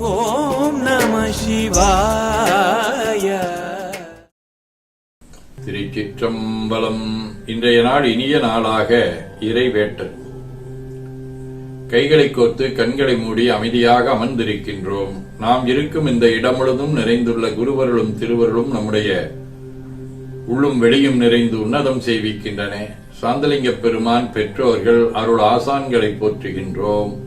ஓம் நம சிவாய. திருச்சிற்றம்பலம். இன்றைய நாள் இனிய நாளாக இறைவேட்டல் கைகளை கோர்த்து கண்களை மூடி அமைதியாக அமர்ந்திருக்கின்றோம். நாம் இருக்கும் இந்த இடம் முழுதும் நிறைந்துள்ள குருவருளும் திருவருளும் நம்முடைய உள்ளும் வெளியும் நிறைந்து உன்னதம் செய்விக்கின்றன. சாந்தலிங்க பெருமான் பெற்றோர்கள் அருள் ஆசான்களை போற்றுகின்றோம்.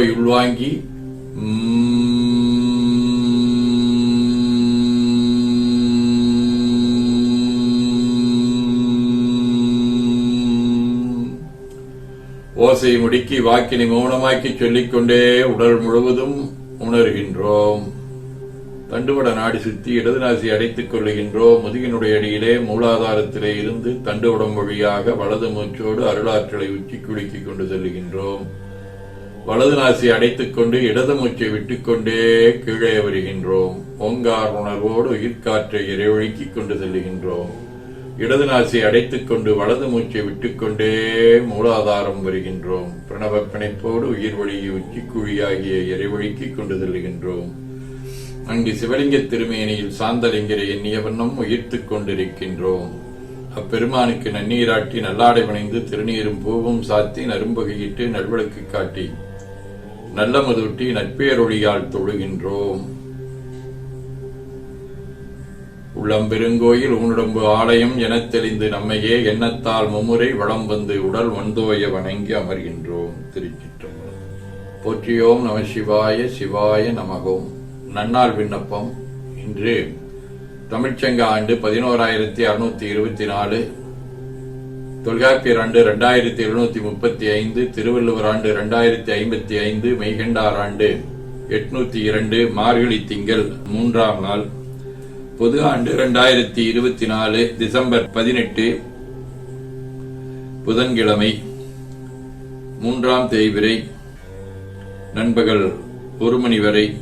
உணவை உள்வாங்கி ஓசை முடுக்கி வாக்கினை மௌனமாக்கி சொல்லிக்கொண்டே உடல் முழுவதும் உணர்கின்றோம். தண்டுவட நாடி சுத்தி இடது நாசி அடைத்துக் கொள்ளுகின்றோம். முதுகினுடைய அடியிலே மூலாதாரத்திலே இருந்து தண்டுவடம் வழியாக வலது மூச்சோடு அருளாற்றலை உச்சி குலுக்கிக் கொண்டு செல்கின்றோம் வலது நாசி அடைத்துக் கொண்டு இடது மூச்சை விட்டுக்கொண்டே கீழே வருகின்றோம். ஓங்கார் உணர்வோடு உயிர்காற்றை இறைவழுக்கிக் கொண்டு செல்லுகின்றோம். இடது நாசி அடைத்துக் கொண்டு வலது மூச்சை விட்டுக்கொண்டே மூலாதாரம் வருகின்றோம். பிரணவ பிணைப்போடு உயிர் வழியை உச்சிக்குழியாகிய இறைவழுக்கிக் கொண்டு செல்லுகின்றோம். அங்கு சிவலிங்க திருமேனியில் சாந்தலிங்கரை எண்ணிய வண்ணம் உயிர்த்துக் கொண்டிருக்கின்றோம். அப்பெருமானுக்கு நன்னீராட்டி நல்லாடை பணிந்து திருநீரும் பூவும் சாத்தி நரும்பகையிட்டு நல்விளக்கு காட்டி நல்ல மதுட்டி நட்பேரொழியால் தொழுகின்றோம். உள்ளம்பெருங்கோயில் ஊனுடம்பு ஆலயம் எனத் தெளிந்து நம்மையே எண்ணத்தால் மும்முறை வளம் வந்து உடல் வந்தோய வணங்கி அமர்கின்றோம். திருச்சிற்றம்பலம். போற்றியோம் நம சிவாய சிவாய நமகோம். நன்னாள் விண்ணப்பம் இன்று தமிழ்ச்சங்க ஆண்டு பதினோராயிரத்தி அறுநூத்தி இருபத்தி நாலு. தொல்காப்பியர் ஆண்டு இரண்டாயிரத்தி எழுநூத்தி முப்பத்தி ஐந்து திருவள்ளுவர் ஆண்டு இரண்டாயிரத்தி ஐம்பத்தி ஐந்து மெய்கண்டார் ஆண்டு எட்நூத்தி இரண்டு மார்கழி திங்கள் மூன்றாம் நாள். பொது ஆண்டு இரண்டாயிரத்தி இருபத்தி நாலு டிசம்பர் பதினெட்டு புதன்கிழமை. மூன்றாம் தேய்விரை நண்பகல் ஒரு மணி வரை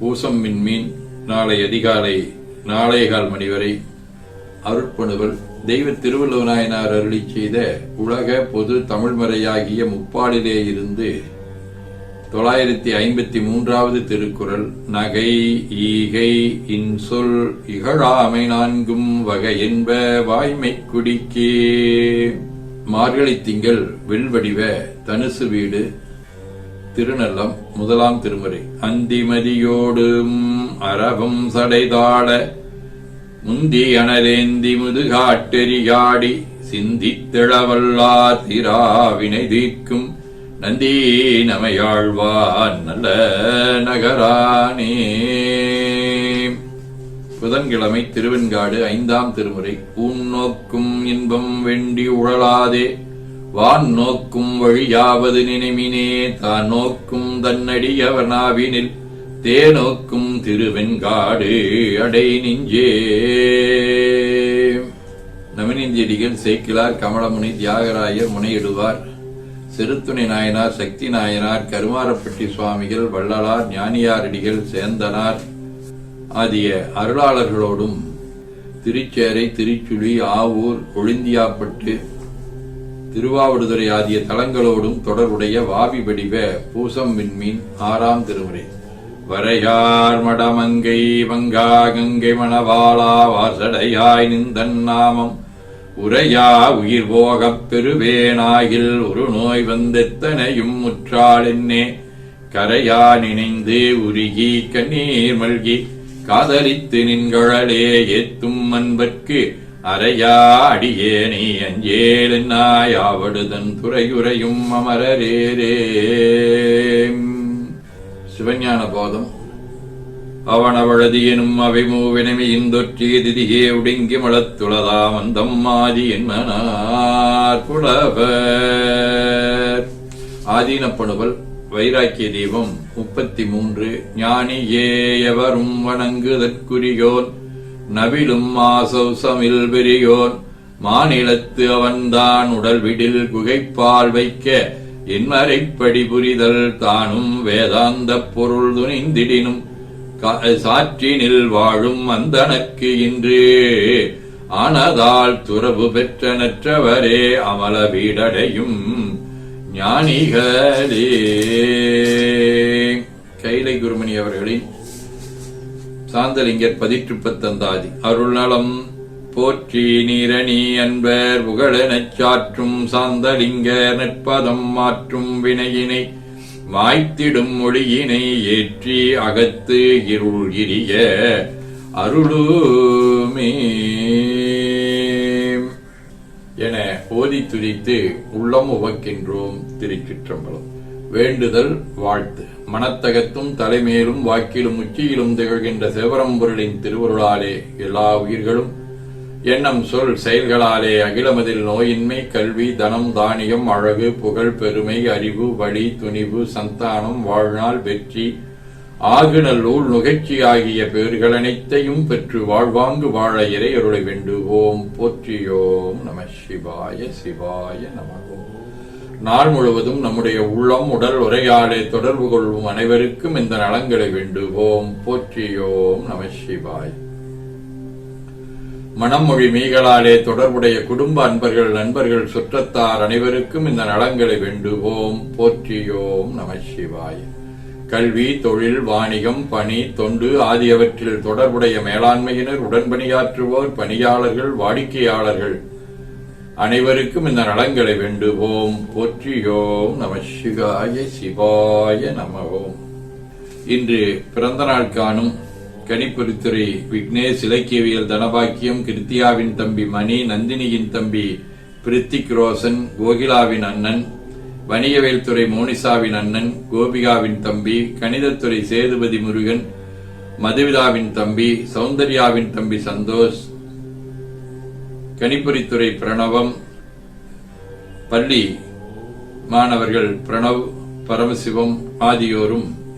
பூசம் மின்மீன் நாளை அதிகாலை நாளேகால் மணி வரை. அருட்பணுவல். தெய்வ திருவள்ளுவநாயனார் அருளி செய்த உலக பொது தமிழ்மறையாகிய முப்பாடிலே இருந்து தொள்ளாயிரத்தி ஐம்பத்தி மூன்றாவது திருக்குறள் நகை ஈகை இன்சொல் இகழாமை நான்கும் வகை என்ப வாய்மை குடிக்கே. மார்கழி திங்கள் வெல்வடிவ தனுசு வீடு திருநல்லம் முதலாம் திருமுறை. அந்திமதியோடும் அரபம் சடைதாட முந்தி அனலேந்தி முதுகாட்டெரியாடி சிந்தித்திழவல்லா திராவினை தீர்க்கும் நந்தி நமையாழ்வான் நல்ல நகரானே. புதன்கிழமை திருவெண்காடு ஐந்தாம் திருமுறை. பூன் நோக்கும் இன்பம் வெண்டி உழலாதே. வான் நோக்கும் வழியாவது நினைமினே. தான் நோக்கும் தன்னடியவர் நாவினில் தேனோக்கும் திருவெண்காடு அடை நெஞ்சே. நமினிந்தியடிகள் சேக்கிலார் கமலமுனி தியாகராயர் முனையிடுவார். சிறுத்துணை நாயனார் சக்தி நாயனார் கருமாரப்பட்டி சுவாமிகள் வள்ளலார் ஞானியாரடிகள் சேந்தனார் ஆகிய அருளாளர்களோடும் திருச்சேரை திருச்சுழி ஆவூர் ஒளிந்தியாப்பட்டு திருவாவடுதுறை ஆகிய தலங்களோடும் தொடர்புடைய வாவி வடிவ பூசம் விண்மீன் ஆறாம் திருமுறை. வரையார் மடமங்கை வங்கா கங்கை மணவாளா வாசடையாய் நிந்தன் நாமம். உரையா உயிர் போகப் பெறுவேனாகில் ஒரு நோய் வந்தெத்தனையும் முற்றாளென்னே. கரையா நினைந்து உருகி கண்ணீர் மல்கி காதலித்து நின்கழலே ஏத்தும் அன்பற்கு அறையா அடியேனை அஞ்சேலென்னாய் நாயாவடுதன் துறையுறையும் அமரரேரே சிவஞான போதம் அவனவழதி எனும் அவைமூவினமை இந்தொற்றிய திதியே உடுங்கி மலத்துளதாம் அந்தம் ஆதி என்மனார் புலவர். ஆதீனப்படுவல் வைராக்கிய தீபம் முப்பத்தி மூன்று ஞானி ஏயவரும் வணங்குதற்குரியோன் நவிலும் ஆசௌசமில் பெரியோன் மாநிலத்து அவன்தான் உடல் விடில் குகைப்பால் வைக்க என்மறைப்படி புரிதல் தானும் வேதாந்த பொருள் துணிந்திடினும் கா- சாற்றினில் வாழும் அந்தனக்கு இன்று. ஆனதால் துறவு பெற்ற நற்றவரே அமல வீடடையும் ஞானிகளே. கைலை குருமணி அவர்களின் சாந்தலிங்கர் பதிற்றுப்பத்தந்தாதி அருள்நலம் போற்றி நீரணி அன்பர் புகழெனச் சாற்றும் சாந்தலிங்க நற்பதம் மாற்றும் வினையினை மாய்த்திடும் மொழியினை ஏற்றி அகத்து இருள் இரிய அருளுமே. என ஓதி துதித்து உள்ளம் உவக்கின்றோம் திருச்சிற்றம்பலம். வேண்டுதல் வாழ்த்து. மனத்தகத்தும் தலைமேலும் வாக்கிலும் உச்சியிலும் திகழ்கின்ற சிவரம்பொருளின் திருவருளாலே எல்லா உயிர்களும் எண்ணம் சொல் செயல்களாலே அகிலமதில் நோயின்மை கல்வி தனம் தானியம் அழகு புகழ் பெருமை அறிவு வழி துணிவு சந்தானம் வாழ்நாள் வெற்றி ஆகுநல்லூர் நுகர்ச்சி ஆகிய பேர்கள் அனைத்தையும் பெற்று வாழ்வாங்கு வாழ இறையருளை வேண்டுவோம். போற்றியோம் நம சிவாய சிவாய நமகோம் நாள் முழுவதும் நம்முடைய உள்ளம் உடல் உரையாடை தொடர்பு கொள்ளும் அனைவருக்கும் இந்த நலங்களை வேண்டுவோம். போற்றியோம் நம சிவாய். மனமொழி மீகளாலே தொடர்புடைய குடும்ப அன்பர்கள் நண்பர்கள் சுற்றத்தார் அனைவருக்கும் இந்த நலங்களை வேண்டுவோம். போற்றியோம் நம சிவாய். கல்வி தொழில் வாணிகம் பணி தொண்டு ஆகியவற்றில் தொடர்புடைய மேலாண்மையினர் உடன்பணியாற்றுவோர் பணியாளர்கள் வாடிக்கையாளர்கள் அனைவருக்கும் இந்த நலன்களை வேண்டுவோம். போற்றியோம் நம சிவாய சிவாய நமவோம் இன்று பிறந்த நாள் காணும் கணிப்பொறித்துறை விக்னேஷ் இலக்கியவியல் தனபாக்கியம் கிருத்தியாவின் தம்பி மணி நந்தினியின் தம்பி பிரித்திக் ரோசன் கோகிலாவின் அண்ணன் வணிகவியல் துறை மோனிசாவின் அண்ணன் கோபிகாவின் தம்பி கணிதத்துறை சேதுபதி முருகன் மதுவிதாவின் தம்பி சௌந்தர்யாவின் தம்பி சந்தோஷ் கணிப்பொறித்துறை பிரணவம் பள்ளி மாணவர்கள் பிரணவ் பரமசிவம் ஆகியோரும்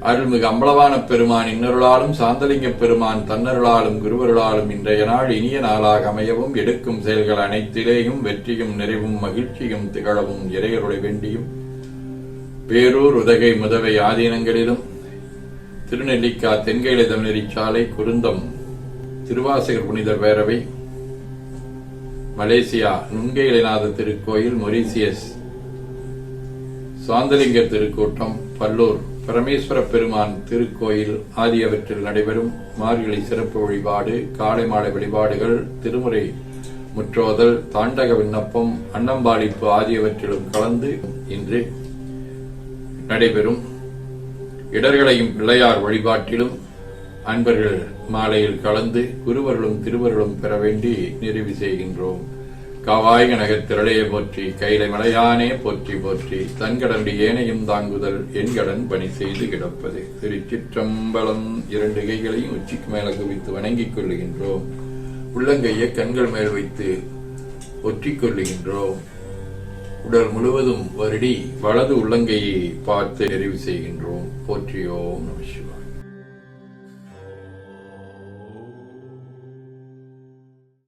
அருள்மிகு அம்பளவான பெருமான் இன்னருளாலும் சாந்தலிங்க பெருமான் தன்னருளாலும் குருவருளாலும் இன்றைய நாள் இனிய நாளாக அமையவும் எடுக்கும் செயல்கள் அனைத்திலேயும் வெற்றியும் நிறைவும் மகிழ்ச்சியும் திகழவும் இறையருளை வேண்டியும். பேரூர் உதகை முதவை ஆதீனங்களிலும் திருநெல்லிக்கா தென்கையில தமிழறிச்சாலை குருந்தம் திருவாசகர் புனிதர் பேரவை மலேசியா நுண்கையிலநாத திருக்கோயில் மொரீசியஸ் சாந்தலிங்கர் திருக்கூட்டம் பல்லூர் பரமேஸ்வர பெருமான் திருக்கோயில் ஆகியவற்றில் நடைபெறும் மார்கழி சிறப்பு வழிபாடு காலை மாலை வழிபாடுகள் திருமுறை முற்றோதல் தாண்டக விண்ணப்பம் அன்னம்பாளிப்பு ஆகியவற்றிலும் கலந்து இன்று நடைபெறும். இடர்களையும் பிள்ளையார் வழிபாட்டிலும் அன்பர்கள் மாலையில் கலந்து குருவர்களும் திருவர்களும் பெற வேண்டி நிறைவு செய்கின்றோம். காவாய் திரளையை போற்றி கைலை மலையானே போற்றி போற்றி தன்கடண்டி ஏனையும் தாங்குதல் என்கடன் பணி செய்து கிடப்பது. திருச்சிற்றம்பலம் இரண்டு கைகளையும் உச்சிக்கு மேல குவித்து வணங்கிக் கொள்ளுகின்றோம். உள்ளங்கையை கண்கள் மேல் வைத்து ஒற்றிக் கொள்ளுகின்றோம். உடல் முழுவதும் வருடி வலது உள்ளங்கையை பார்த்து நிறைவு செய்கின்றோம். போற்றியோம் நம